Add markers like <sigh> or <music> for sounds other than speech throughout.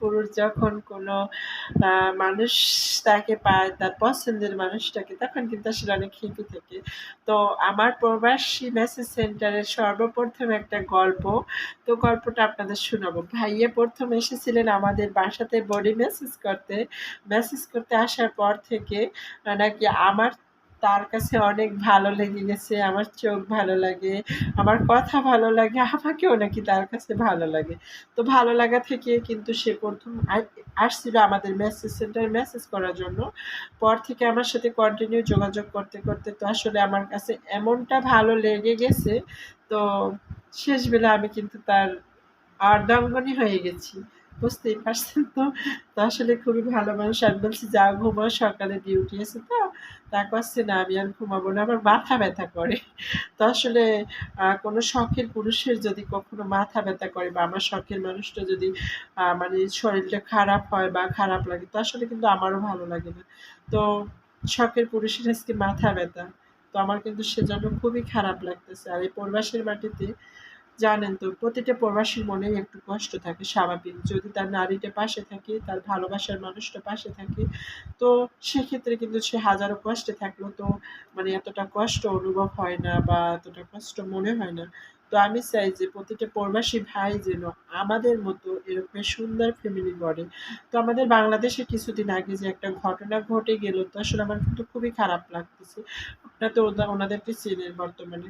পুরুষ যখন কোনো মানুষ তাকে পায়, তার পছন্দের মানুষটাকে, তখন কিন্তু আসলে অনেক হ্যাপি থাকে। তো আমার প্রবাসী মেসেজ সেন্টারের সর্বপ্রথম একটা গল্প, তো গল্পটা আপনাদের শোনাবো। ভাইয়া প্রথম এসেছিলেন আমাদের বাসাতে বডি মেসেজ করতে। মেসেজ করতে আসার পর থেকে নাকি আমার তার কাছে অনেক ভালো লেগে গেছে আমার চোখ ভালো লাগে, আমার কথা ভালো লাগে, আমাকেও নাকি তার কাছে ভালো লাগে। তো ভালো লাগা থেকে কিন্তু সে প্রথম আসছিল আমাদের মেসেজ সেন্টারে মেসেজ করার জন্য। পর থেকে আমার সাথে কন্টিনিউ যোগাযোগ করতে করতে তো আসলে আমার কাছে এমনটা ভালো লেগে গেছে। তো শেষবেলা আমি কিন্তু তার অর্ধাঙ্গনী হয়ে গেছি। বুঝতেই পারছেন তো? তো আসলে খুবই ভালো মানুষ। আমি বলছি, যা ঘুমাও, সকালে ডিউটি আছে তো? তা করছে না, আমি আর ঘুমাবো না। আমার মাথা ব্যথা করে। তো আসলে কোনো শখের পুরুষের যদি কখনো মাথা ব্যথা করে বা আমার শখের মানুষটা যদি মানে শরীরটা খারাপ হয় বা খারাপ লাগে, তো আসলে কিন্তু আমারও ভালো লাগে না। তো শখের পুরুষের আজকে মাথা ব্যথা। তো আমার কিন্তু সেজন্য খুবই খারাপ লাগতেছে। আর এই প্রবাসের মাটিতে জানেন তো, প্রতিটা প্রবাসীর মনেই একটু কষ্ট থাকে স্বাভাবিক। যদি তার নারীটা পাশে থাকে, তার ভালোবাসার মানুষটা পাশে থাকে, তো সেক্ষেত্রে কিন্তু সে হাজারো কষ্টে থাকল। তো মানে এতটা কষ্ট অনুভব হয় না বা এতটা কষ্ট মনে হয় না। তো আমি চাই যে প্রতিটা প্রবাসী ভাই যেন আমাদের মতো এরকম সুন্দর ফ্যামিলি গড়ে। তো আমাদের বাংলাদেশে কিছুদিন আগে যে একটা ঘটনা ঘটে গেল, তো আসলে আমার কিন্তু খুবই খারাপ লাগতেছে। আপনারা তো ওনাদেরকে চেনেন বর্তমানে।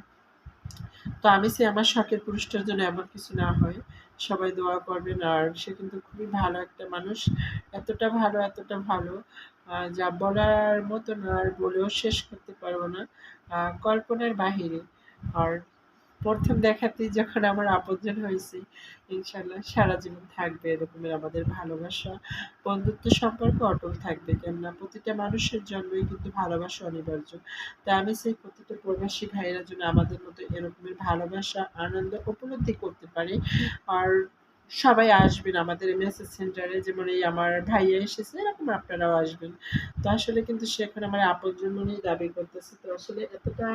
তো আমি সে আমার শখের পুরুষটার জন্য এমন কিছু না হয়। সবাই দোয়া করবেন আর সে কিন্তু খুবই ভালো একটা মানুষ। এতটা ভালো এতটা ভালো যা বলার মতন আর বলেও শেষ করতে পারব না কল্পনার বাহিরে। আর প্রথম দেখাতেই যখন আমার আপনজন হয়েছে ইনশাল্লাহ সারা জীবন থাকবে এরকমের আমাদের ভালোবাসা, বন্ধুত্ব সম্পর্ক অটল থাকবে। কেননা প্রতিটা মানুষের জন্যই কিন্তু ভালোবাসা অনিবার্য। তাই আমি সেই প্রতিটা প্রবাসী ভাইয়েরা জন্য আমাদের মতো এরকমের ভালোবাসা, আনন্দ, উপলব্ধি করতে পারে। আর সবাই আসবেন আমাদের মেসেজ সেন্টারে যেমন এই আমার ভাইয়া এসেছে, এরকম আপনারাও আসবেন। তো আসলে কিন্তু সে এখন আমার আপনজন মনেই দাবি করতেছে। তো আসলে এতটা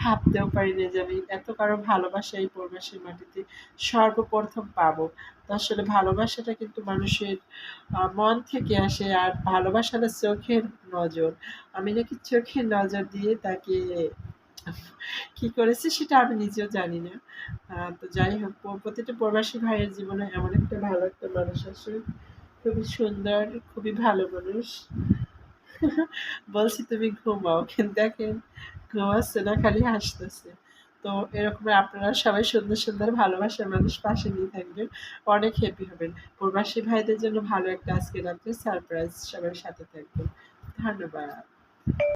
ভাবতেও পারি না যে আমি এত কারও ভালোবাসা এই প্রবাসী মাটিতে। সর্বপ্রথম পাবো। তো আসলে ভালোবাসাটা কিন্তু মানুষের মন থেকে আসে আর ভালোবাসাটা চোখের নজর। আমি নাকি চোখের নজর দিয়ে তাকে কি করেছে সেটা আমি নিজেও জানি না। তো যাই হোক প্রতিটা প্রবাসী ভাইয়ের জীবনে এমন একটা ভালো একটা মানুষ আসে। খুবই সুন্দর, খুবই ভালো মানুষ। <laughs> বলছি তুমি ঘুমাও, কিন্তু দেখেন ঘুমাচ্ছে না, খালি হাসতেছে। তো এরকম আপনারা সবাই সুন্দর সুন্দর ভালোবাসার মানুষ পাশে নিয়ে থাকবেন, অনেক হ্যাপি হবেন। প্রবাসী ভাইদের জন্য ভালো একটা আজকে রাত্রে সারপ্রাইজ সবার সাথে থাকবেন। ধন্যবাদ।